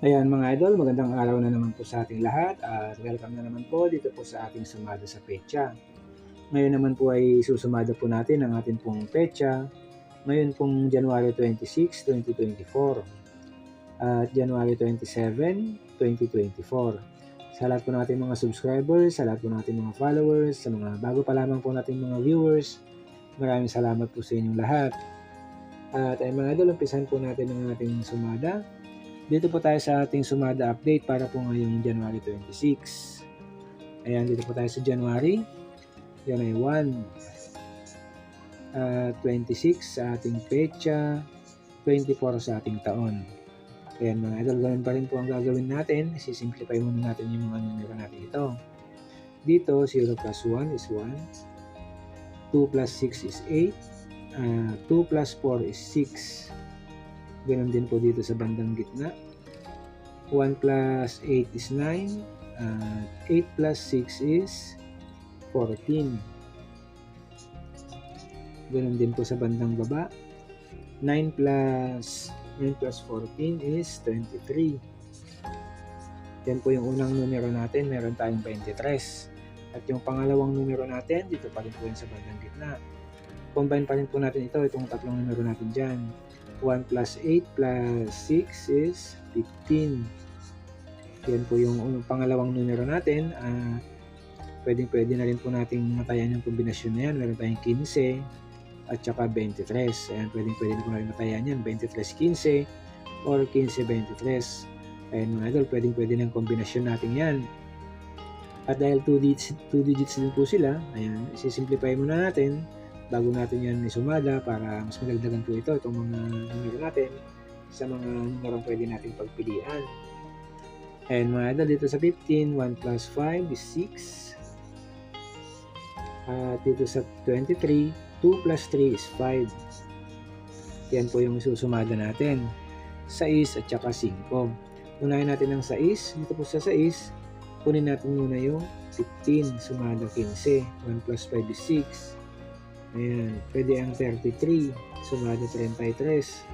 Ayan mga idol, magandang araw na naman po sa ating lahat at welcome na naman po dito po sa ating sumada sa pecha. Ngayon naman po ay susumada po natin ang ating pong pecha ngayon pong January 26, 2024 at January 27, 2024. Sa lahat po natin mga subscribers, sa lahat po natin mga followers, sa mga bago pa lamang po natin mga viewers, maraming salamat po sa inyong lahat. At ay mga idol, umpisan po natin ang ating sumada dito po tayo sa ating sumada update para po ngayong January 26. Ayan, dito po tayo sa January. Yan ay 1, uh, 26 sa ating pecha, 24 sa ating taon. Ayan mga idol, ganun pa rin po ang gagawin natin. Sisimplify muna natin yung mga numero natin ito. Dito, 0 plus 1 is 1. 2 plus 6 is 8. Uh, 2 plus 4 is 6. Ganon din po dito sa bandang gitna. 1 plus 8 is 9. At 8 plus 6 is 14. Ganon din po sa bandang baba. 9 plus 9 plus 14 is 23. Yan po yung unang numero natin. Meron tayong 23. At yung pangalawang numero natin, dito pa rin po yun sa bandang gitna. Combine pa rin po natin ito, itong tatlong numero natin dyan. 1 plus 8 plus 6 is 15. Yan po yung pangalawang numero natin. Uh, pwedeng pwede na rin po nating matayan yung kombinasyon na yan. Meron tayong 15 at saka 23. Ayan, pwedeng pwede na po natin matayan yan. 23-15 or 15-23. Ayan mga idol, pwedeng pwede na yung kombinasyon natin yan. At dahil 2 digits, 2 digits din po sila, ayan, isisimplify muna natin bago natin yan isumada para mas madagdagan po ito itong mga numero natin sa mga numero pwede natin pagpilian. And mga idol, dito sa 15, 1 plus 5 is 6. At dito sa 23, 2 plus 3 is 5. Yan po yung susumada natin. 6 at saka 5. Unahin natin ang 6. Dito po sa 6, kunin natin muna yung 15. Sumada 15. 1 plus 5 is 6. Ayan, pwede ang 33, sumada 33.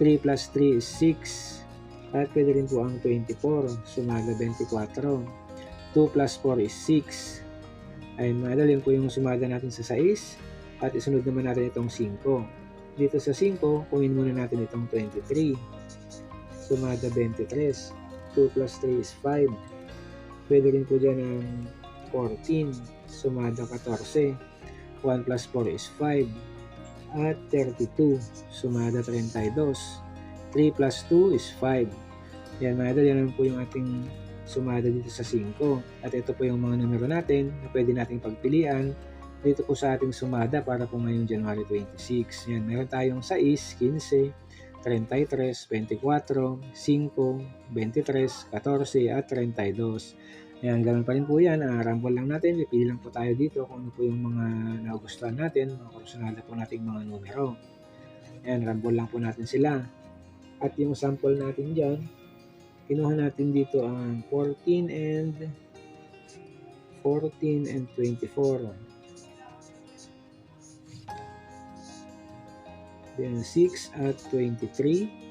3 plus 3 is 6. At pwede rin po ang 24, sumada 24. 2 plus 4 is 6. Ayun, madali po yung sumada natin sa 6. At isunod naman natin itong 5. Dito sa 5, kunin muna natin itong 23. Sumada 23. 2 plus 3 is 5. Pwede rin po dyan ang 14. Sumada 14. 1 plus 4 is 5. At 32, sumada 32. 3 plus 2 is 5. Yan mga idol, yan po yung ating sumada dito sa 5. At ito po yung mga numero natin na pwede nating pagpilian dito po sa ating sumada para po ngayong January 26. Yan, meron tayong 6, 15, 33, 24, 5, 23, 14, at 32. Ayan, ganun pa rin po yan. Uh, rumble lang natin. Pipili lang po tayo dito kung ano po yung mga nagustuhan natin, mga kursunada po nating mga numero. Ayan, rumble lang po natin sila. At yung sample natin dyan, kinuha natin dito ang 14 and 14 and 24. Then 6 at 23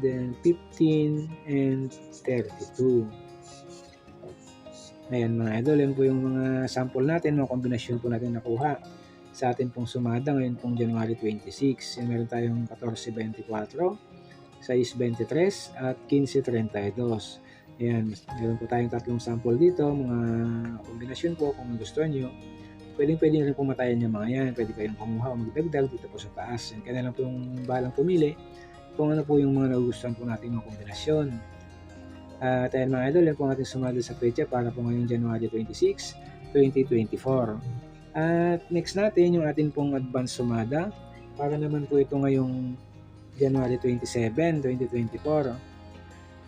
then 15 and 32. Ayan mga idol, yan po yung mga sample natin, mga kombinasyon po natin nakuha sa atin pong sumada ngayon pong January 26. Yan meron tayong 14.24, 6.23 at 15.32. Ayan, meron po tayong tatlong sample dito, mga kombinasyon po kung gusto nyo. Pwedeng pwede rin pumatayan yung mga yan. Pwede kayong kumuha o magdagdag dito po sa taas. Yan, kaya lang po yung balang pumili kung ano po yung mga nagustuhan po natin mga kombinasyon. At uh, mga idol, yan po ating sumali sa pecha para po ngayong January 26, 2024. At next natin yung ating pong advance sumada para naman po ito ngayong January 27, 2024.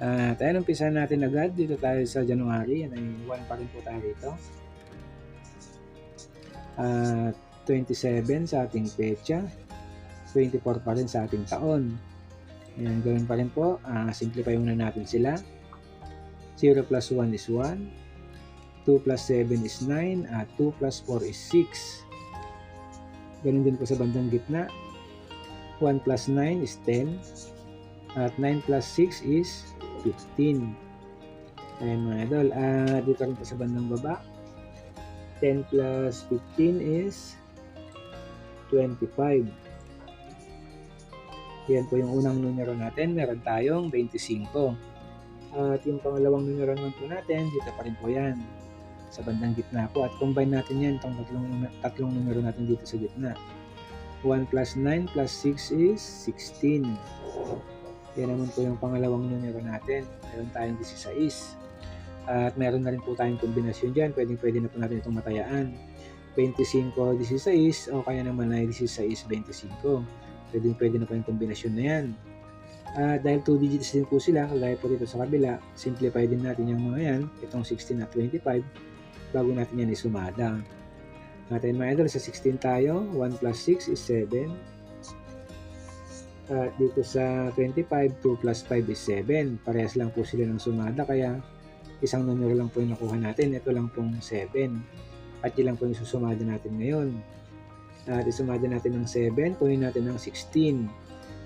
At ayun, umpisa natin agad dito tayo sa January. Yan ay 1 pa rin po tayo dito. At uh, 27 sa ating pecha. 24 pa rin sa ating taon. Ayan, gawin pa rin po. Uh, simplify muna natin sila. 0 plus 1 is 1. 2 plus 7 is 9. At 2 plus 4 is 6. Ganun din po sa bandang gitna. 1 plus 9 is 10. At 9 plus 6 is 15. Ayan mga idol. Ah, dito rin po sa bandang baba. 10 plus 15 is 25. Yan po yung unang numero natin. Meron tayong 25. At yung pangalawang numero naman po natin, dito pa rin po yan. Sa bandang gitna po. At combine natin yan, itong tatlong, tatlong numero natin dito sa gitna. 1 plus 9 plus 6 is 16. Yan naman po yung pangalawang numero natin. Meron tayong 16. At meron na rin po tayong kombinasyon dyan. Pwede, pwede na po natin itong matayaan. 25-16 o kaya naman ay 16-25. Pwede, pwede na po yung kombinasyon na yan. Ah, dahil 2 digits din po sila, kagaya po dito sa kabila, simplify din natin yung mga yan, itong 16 at 25, bago natin yan isumada. Natin mga idol, sa 16 tayo, 1 plus 6 is 7. At dito sa 25, 2 plus 5 is 7. Parehas lang po sila ng sumada, kaya isang numero lang po yung nakuha natin. Ito lang pong 7. At yun lang po yung susumada natin ngayon. At isumada natin ng 7, kunin natin ng 16.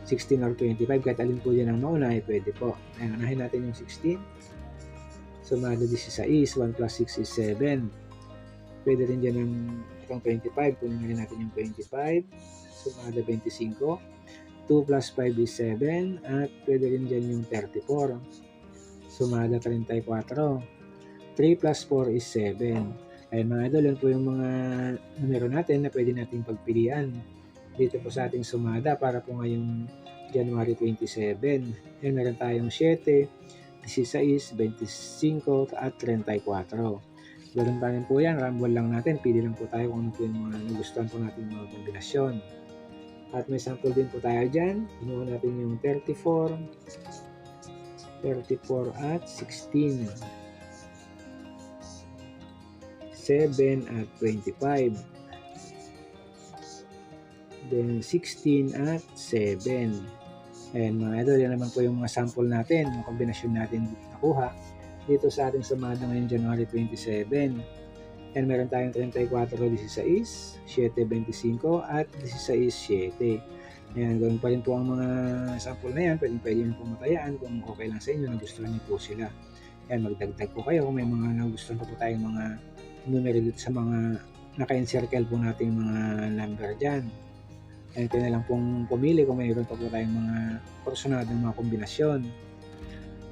16 or 25, kahit alin po yan ang mauna, ay pwede po. Ayan, unahin natin yung 16. Sumada 16, 1 plus 6 is 7. Pwede rin dyan ng itong 25, kunin na natin yung 25. Sumada 25. 2 plus 5 is 7. At pwede rin dyan yung 34. Sumada 34. 3 plus 4 is 7. Ayun mga idol, yan po yung mga numero natin na pwede nating pagpilian dito po sa ating sumada para po ngayong January 27. Yan, meron tayong 7, 16, 25 at 34. Ganun pa rin po yan, rumble lang natin. Pili lang po tayo kung ano po yung mga nagustuhan po natin mga kombinasyon. At may sample din po tayo dyan. Ginawa natin yung 34, 34 at 16. 7 at 25. Then 16 at 7. Ayan mga idol, yan naman po yung mga sample natin, mga kombinasyon natin nakuha dito sa ating sumada ngayong January 27. And meron tayong 34, 16, 7, 25 at 16, 7. Ayan, gawin pa rin po ang mga sample na yan. Pwede pwede nyo po matayaan kung okay lang sa inyo, nagustuhan niyo po sila. Ayan, magdagdag po kayo kung may mga nagustuhan pa po tayong mga numero dito sa mga naka-encircle po nating mga number dyan. Ayan, kayo na lang pong pumili kung mayroon pa po tayong mga personadong mga kombinasyon.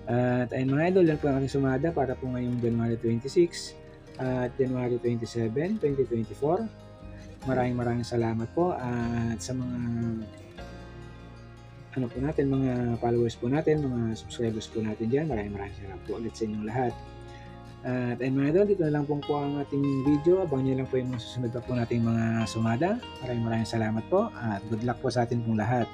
At ayun mga idol, yan po ang aking sumada para po ngayong January 26 at January 27, 2024. Maraming maraming salamat po at sa mga ano po natin, mga followers po natin, mga subscribers po natin dyan. Maraming maraming salamat po ulit sa inyong lahat. At ayun mga idol, dito na lang po po ang ating video. Abangan nyo lang po yung mga susunod po nating mga sumada. Maraming maraming salamat po at good luck po sa atin pong lahat.